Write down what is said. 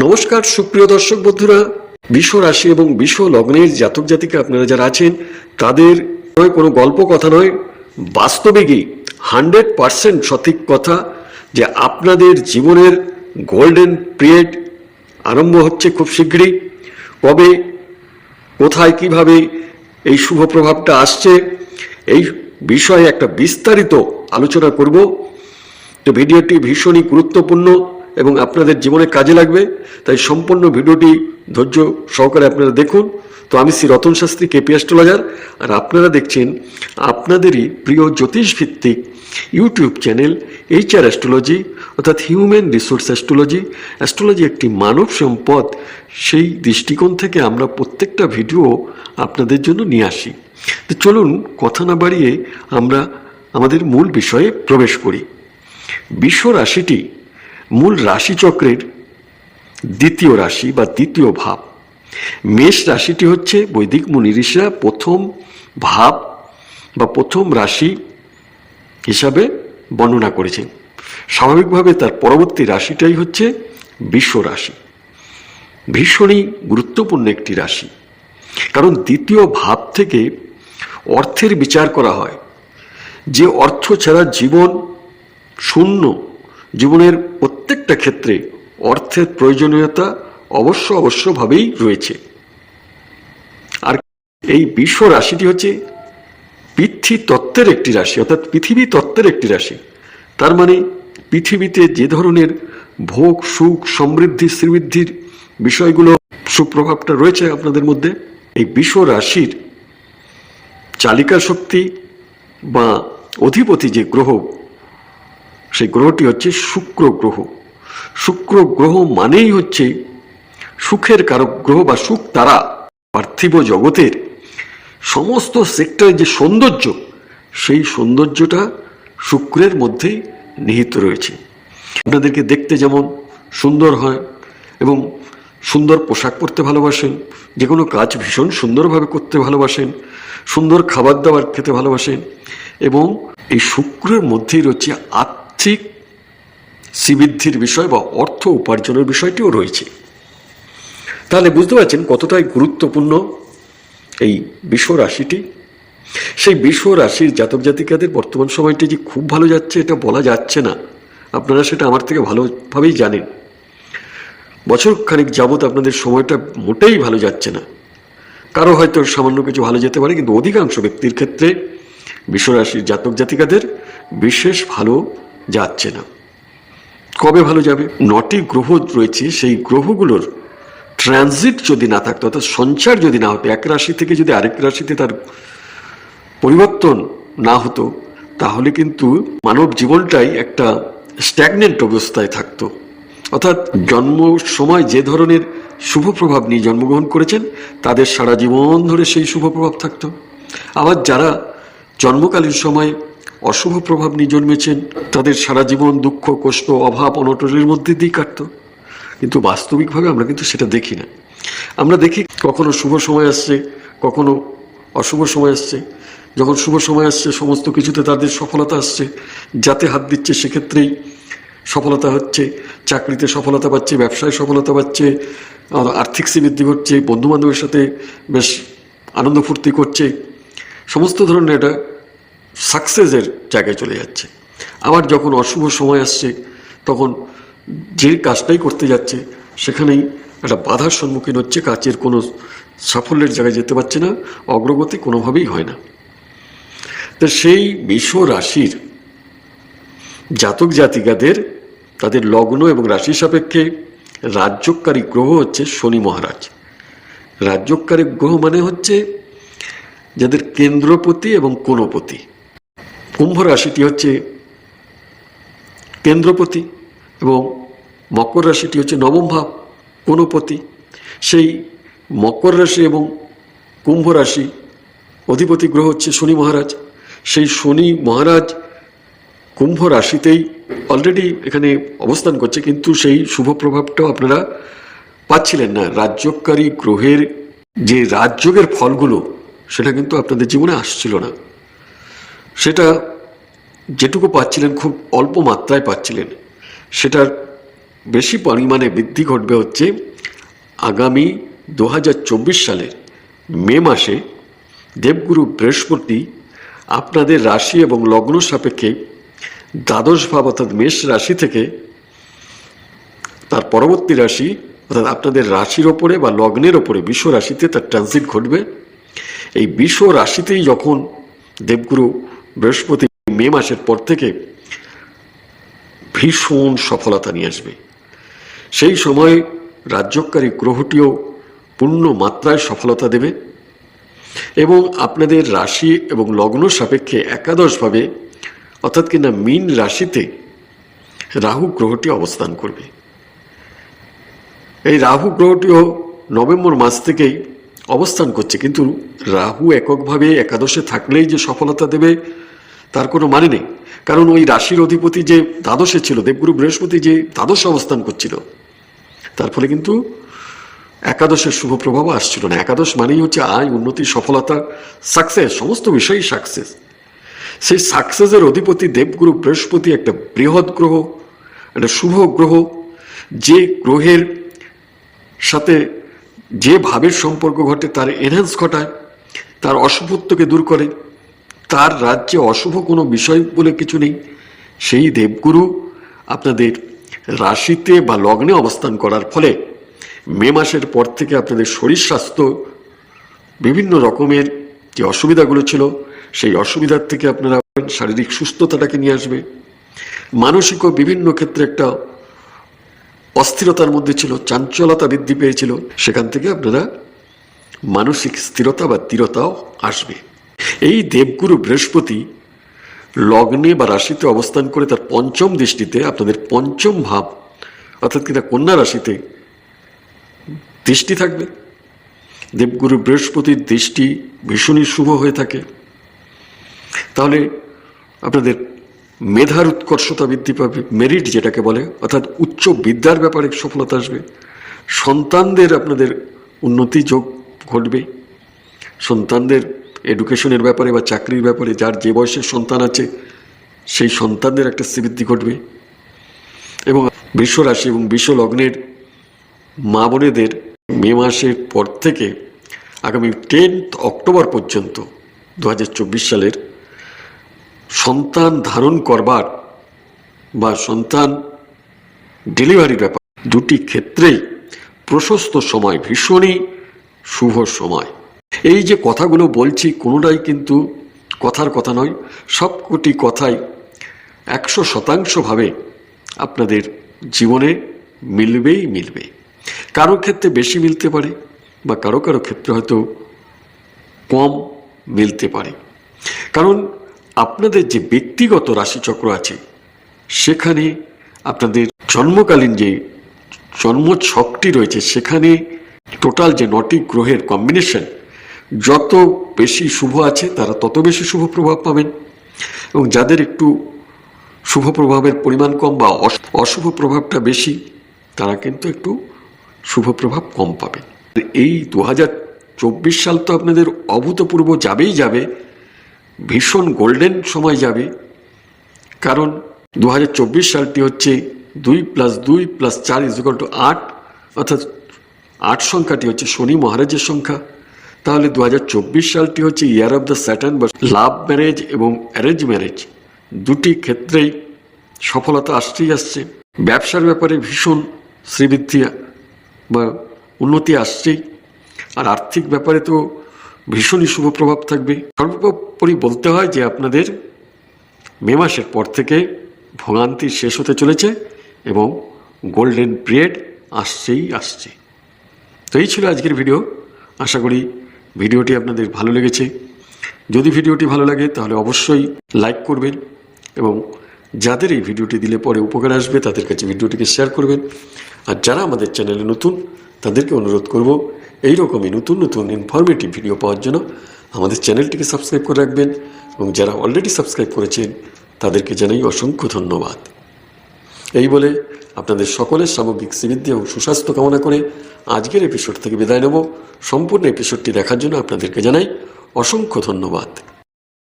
নমস্কার, সুপ্রিয় দর্শক বন্ধুরা। বিশ্ব রাশি এবং বিশ্ব লগ্নের জাতক জাতিকে আপনারা যারা আছেন, তাদের কোনো গল্প কথা নয়, বাস্তবিকই হান্ড্রেড পারসেন্ট সঠিক কথা যে আপনাদের জীবনের গোল্ডেন পিরিয়ড আরম্ভ হচ্ছে খুব শীঘ্রই। কবে, কোথায়, কীভাবে এই শুভ প্রভাবটা আসছে, এই বিষয়ে একটা বিস্তারিত আলোচনা করব। তো ভিডিওটি ভীষণই গুরুত্বপূর্ণ। এবং আপনাদের জীবনে কাজে লাগবে। তাই সম্পূর্ণ ভিডিওটি ধৈর্য সহকারে আপনারা দেখুন। তো আমি শ্রী রতন শাস্ত্রী কেপি অ্যাস্ট্রোলজার, আর আপনারা দেখছেন আপনাদেরই প্রিয় জ্যোতিষ ভিত্তিক ইউটিউব চ্যানেল এইচআর অ্যাস্ট্রোলজি, অর্থাৎ হিউম্যান রিসোর্স অ্যাস্ট্রোলজি। অ্যাস্ট্রোলজি একটি মানব সম্পদ। সেই দৃষ্টিকোণ থেকে আমরা প্রত্যেকটা ভিডিও আপনাদের জন্য নিয়ে আসি। তো চলুন কথা না বাড়িয়ে আমরা আমাদের মূল বিষয়ে প্রবেশ করি। বিশ্ব রাশিটি মূল রাশিচক্রের দ্বিতীয় রাশি বা দ্বিতীয় ভাব। মেষ রাশিটি হচ্ছে বৈদিক মুনি ঋষিরা প্রথম ভাব বা প্রথম রাশি হিসাবে বর্ণনা করেছেন। স্বাভাবিকভাবে তার পরবর্তী রাশিটাই হচ্ছে বিশ্ব রাশি। ভীষণই গুরুত্বপূর্ণ একটি রাশি। কারণ দ্বিতীয় ভাব থেকে অর্থের বিচার করা হয়। যে অর্থ ছাড়া জীবন শূন্য, জীবনের প্রত্যেকটা ক্ষেত্রে অর্থের প্রয়োজনীয়তা অবশ্য অবশ্যভাবেই রয়েছে। আর এই বিশ্ব রাশিটি হচ্ছে পৃথ্বী তত্ত্বের একটি রাশি, অর্থাৎ পৃথিবী তত্ত্বের একটি রাশি। তার মানে পৃথিবীতে যে ধরনের ভোগ, সুখ, সমৃদ্ধি, শ্রীবৃদ্ধির বিষয়গুলো সুপ্রভাবটা রয়েছে আপনাদের মধ্যে, এই বিশ্ব রাশির চালিকা শক্তি বা অধিপতি যে গ্রহ, সেই গ্রহটি হচ্ছে শুক্র গ্রহ। শুক্র গ্রহ মানেই হচ্ছে সুখের কারক গ্রহ বা সুখ তারা, পার্থিব জগতের। সমস্ত সেক্টরের যে সৌন্দর্য, সেই সৌন্দর্যটা শুক্রের মধ্যেই নিহিত রয়েছে। আপনাদেরকে দেখতে যেমন সুন্দর হয় এবং সুন্দর পোশাক পরতে ভালোবাসেন যে কোনো কাজ ভীষণ সুন্দরভাবে করতে ভালোবাসেন, সুন্দর খাবার দাবার খেতে ভালোবাসেন এবং এই শুক্রের মধ্যেই রয়েছে আর্থিক শ্রীবৃদ্ধির বিষয় বা অর্থ উপার্জনের বিষয়টিও রয়েছে। তাহলে বুঝতে পারছেন কতটাই গুরুত্বপূর্ণ এই বিশ্ব রাশিটি সেই বিশ্ব রাশির জাতক জাতিকাদের বর্তমান সময়টি যে খুব ভালো যাচ্ছে, এটা বলা যাচ্ছে না। আপনারা সেটা আমার থেকে ভালোভাবেই জানেন। বছর খানিক যাবৎ আপনাদের সময়টা মোটেই ভালো যাচ্ছে না। কারও হয়তো সামান্য কিছু ভালো যেতে পারে, কিন্তু অধিকাংশ ব্যক্তির ক্ষেত্রে বিশ্বরাশির জাতক জাতিকাদের বিশেষ ভালো যাচ্ছে না। কবে ভালো যাবে? নটি গ্রহ রয়েছে, সেই গ্রহগুলোর ট্রানজিট যদি না থাকতো, অর্থাৎ সঞ্চার যদি না হতো, এক রাশি থেকে যদি আরেক রাশিতে তার পরিবর্তন না হতো, তাহলে কিন্তু মানব জীবনটাই একটা স্ট্যাগনেন্ট অবস্থায় থাকতো। অর্থাৎ জন্ম সময় যে ধরনের শুভ প্রভাব নিয়ে জন্মগ্রহণ করেছেন, তাদের সারা জীবন ধরে সেই শুভ প্রভাব থাকতো। আবার যারা জন্মকালীন সময় অশুভ প্রভাব নিয়ে জন্মেছেন। তাদের সারা জীবন দুঃখ, কষ্ট, অভাব, অনটনের মধ্যে দিয়ে কাটত। কিন্তু বাস্তবিকভাবে আমরা কিন্তু সেটা দেখি না। আমরা দেখি কখনো শুভ সময় আসছে, কখনো অশুভ সময় আসছে। যখন শুভ সময় আসছে, সমস্ত কিছুতে তাদের সফলতা আসছে। যাতে হাত দিচ্ছে সেক্ষেত্রেই সফলতা হচ্ছে, চাকরিতে সফলতা পাচ্ছে, ব্যবসায় সফলতা পাচ্ছে, আর আর্থিক শ্রীবৃদ্ধি ঘটছে বন্ধু বান্ধবের সাথে বেশ আনন্দ ফুর্তি করছে। সমস্ত ধরনের এটা সাকসেসের জায়গায় চলে যাচ্ছে। আবার যখন অশুভ সময় আসছে, তখন যে কাজটাই করতে যাচ্ছে, সেখানেই একটা বাধার সম্মুখীন হচ্ছে, কাজের কোনো সাফল্যের জায়গায় যেতে পারছে না, অগ্রগতি কোনোভাবেই হয় না। তো সেই বিশ্ব রাশির জাতক জাতিকাদের, তাদের লগ্ন এবং রাশি সাপেক্ষে রাজ্যকারী গ্রহ হচ্ছে শনি মহারাজ। রাজ্যকারী গ্রহ মানে হচ্ছে যাদের কেন্দ্রপতি এবং কোনপতি কুম্ভ রাশিটি হচ্ছে কেন্দ্রপতি এবং মকর রাশিটি হচ্ছে নবম ভাব কোনপতি সেই মকর রাশি এবং কুম্ভ রাশি অধিপতি গ্রহ হচ্ছে শনি মহারাজ। সেই শনি মহারাজ কুম্ভ রাশিতেই অলরেডি এখানে অবস্থান করছে, কিন্তু সেই শুভ প্রভাবটাও আপনারা পাচ্ছিলেন না। রাজ্যকারী গ্রহের যে রাজযোগের ফলগুলো, সেটা কিন্তু আপনাদের জীবনে আসছিল না। সেটা যেটুকু পাচ্ছিলেন, খুব অল্প মাত্রায় পাচ্ছিলেন। সেটার বেশি পরিমাণে বৃদ্ধি ঘটবে হচ্ছে আগামী দু হাজার চব্বিশ সালের মে মাসে। দেবগুরু বৃহস্পতি আপনাদের রাশি এবং লগ্ন সাপেক্ষে দ্বাদশ ভাব অর্থাৎ মেষ রাশি থেকে তার পরবর্তী রাশি অর্থাৎ আপনাদের রাশির ওপরে বা লগ্নের ওপরে বিশ্ব রাশিতে তার ট্রানজিট ঘটবে। এই বিশ্ব রাশিতেই যখন দেবগুরু বৃহস্পতি মে মাসের পর থেকে ভীষণ সফলতা নিয়ে আসবে। সেই সময় রাজ্যকারী গ্রহটিও পূর্ণ মাত্রায় সফলতা দেবে এবং আপনাদের রাশি এবং লগ্ন সাপেক্ষে একাদশভাবে, অর্থাৎ কিনা মিন রাশিতে রাহু গ্রহটি অবস্থান করবে। এই রাহু গ্রহটিও নভেম্বর মাস থেকেই অবস্থান করছে। কিন্তু রাহু এককভাবে একাদশে থাকলেই যে সফলতা দেবে তার কোনো মানে নেই। কারণ ওই রাশির অধিপতি যে দ্বাদশে ছিল, দেবগুরু বৃহস্পতি যে দ্বাদশে অবস্থান করছিল, তার ফলে কিন্তু একাদশের শুভ প্রভাব আসছিল না। একাদশ মানেই হচ্ছে আয়, উন্নতি, সফলতা সাকসেস সমস্ত বিষয়ই সাকসেস সেই সাকসেসের অধিপতি দেবগুরু বৃহস্পতি একটা বৃহৎ গ্রহ, একটা শুভ গ্রহ। যে গ্রহের সাথে যে ভাবের সম্পর্ক ঘটে, তার এনহ্যান্স ঘটায়, তার অশুভত্বকে দূর করে। তার রাজ্যে অশুভ কোনো বিষয় বলে কিছু নেই। সেই দেবগুরু আপনাদের রাশিতে বা লগ্নে অবস্থান করার ফলে মে মাসের পর থেকে আপনাদের শরীর স্বাস্থ্য বিভিন্ন রকমের যে অসুবিধাগুলো ছিল, সেই অসুবিধার থেকে আপনারা শারীরিক সুস্থতাটাকে নিয়ে আসবে। মানসিকও বিভিন্ন ক্ষেত্রে একটা অস্থিরতার মধ্যে ছিল, চাঞ্চলতা বৃদ্ধি পেয়েছিল। সেখান থেকে আপনারা মানসিক স্থিরতা বা দৃঢ়তাও আসবে। এই দেবগুরু বৃহস্পতি লগ্নে বা রাশিতে অবস্থান করে তার পঞ্চম দৃষ্টিতে আপনাদের পঞ্চম ভাব, অর্থাৎ কিনা কন্যা রাশিতে দৃষ্টি থাকবে। দেবগুরু বৃহস্পতির দৃষ্টি ভীষণই শুভ হয়ে থাকে। তাহলে আপনাদের মেধার উৎকর্ষতা বৃদ্ধি পাবে, মেরিট যেটাকে বলে, অর্থাৎ উচ্চ বিদ্যার ব্যাপারে সফলতা আসবে। সন্তানদের আপনাদের উন্নতি যোগ ঘটবে। সন্তানদের এডুকেশনের ব্যাপারে বা চাকরির ব্যাপারে যার যে বয়সের সন্তান আছে, সেই সন্তানদের একটা শ্রীবৃদ্ধি ঘটবে। এবং বিশ্ব রাশি এবং বিশ্ব লগ্নের মা বোনেদের মে মাসের পর থেকে আগামী টেন্থ অক্টোবর পর্যন্ত দু হাজার চব্বিশ সালের সন্তান ধারণ করবার বা সন্তান ডেলিভারির ব্যাপার, দুটি ক্ষেত্রেই প্রশস্ত সময়, ভীষণই শুভ সময়। এই যে কথাগুলো বলছি, কোনোটাই কিন্তু কথার কথা নয়, সবকটি কথাই একশো শতাংশভাবে আপনাদের জীবনে মিলবেই মিলবে। কারও ক্ষেত্রে বেশি মিলতে পারে বা কারও কারও ক্ষেত্রে হয়তো কম মিলতে পারে। কারণ আপনাদের যে ব্যক্তিগত রাশিচক্র আছে, সেখানে আপনাদের জন্মকালীন যে জন্ম ছকটি রয়েছে, সেখানে টোটাল যে নটি গ্রহের কম্বিনেশন যত বেশি শুভ আছে, তারা তত বেশি শুভ প্রভাব পাবেন। এবং যাদের একটু শুভ প্রভাবের পরিমাণ কম বা অশ- অশুভ প্রভাবটা বেশি, তারা কিন্তু একটু শুভ প্রভাব কম পাবে এই দু চব্বিশ সাল তো আপনাদের অভূতপূর্ব যাবেই যাবে, ভীষণ গোল্ডেন সময় যাবে। কারণ দু হাজার চব্বিশ সালটি হচ্ছে দুই প্লাস দুই প্লাস চার ইজুকাল টু আট, অর্থাৎ আট সংখ্যাটি হচ্ছে শনি মহারাজের সংখ্যা। তাহলে দু হাজার চব্বিশ সালটি হচ্ছে ইয়ার অফ দ্য স্যাটার্ন বা লাভ ম্যারেজ এবং অ্যারেঞ্জ ম্যারেজ দুটি ক্ষেত্রেই সফলতা আসছেই আসছে। ব্যবসার ব্যাপারে ভীষণ শ্রীবৃদ্ধি বা উন্নতি আসছেই। আর আর্থিক ব্যাপারে তো ভীষণই শুভ প্রভাব থাকবে। সর্বোপরি বলতে হয় যে আপনাদের মে মাসের পর থেকে ভোগান্তি শেষ হতে চলেছে এবং গোল্ডেন পিরিয়ড আসছেই আসছে। তো এই ছিল আজকের ভিডিও আশা করি ভিডিওটি আপনাদের ভালো লেগেছে। যদি ভিডিওটি ভালো লাগে, তাহলে অবশ্যই লাইক করবেন এবং যাদের এই ভিডিওটি দিলে পরে উপকার আসবে, তাদের কাছে ভিডিওটিকে শেয়ার করবেন। আর যারা আমাদের চ্যানেলে নতুন, তাদেরকে অনুরোধ করব এই রকমই নতুন নতুন ইনফরমেটিভ ভিডিও পাওয়ার জন্য আমাদের চ্যানেলটিকে সাবস্ক্রাইব করে রাখবেন এবং যারা অলরেডি সাবস্ক্রাইব করেছেন, তাদেরকে জানাই অসংখ্য ধন্যবাদ। এই বলে আপনাদের সকলের সামগ্রিক শ্রীবৃদ্ধি এবং সুস্বাস্থ্য কামনা করে আজকের এপিসোড থেকে বিদায় নেব। সম্পূর্ণ এপিসোডটি দেখার জন্য আপনাদেরকে জানাই অসংখ্য ধন্যবাদ।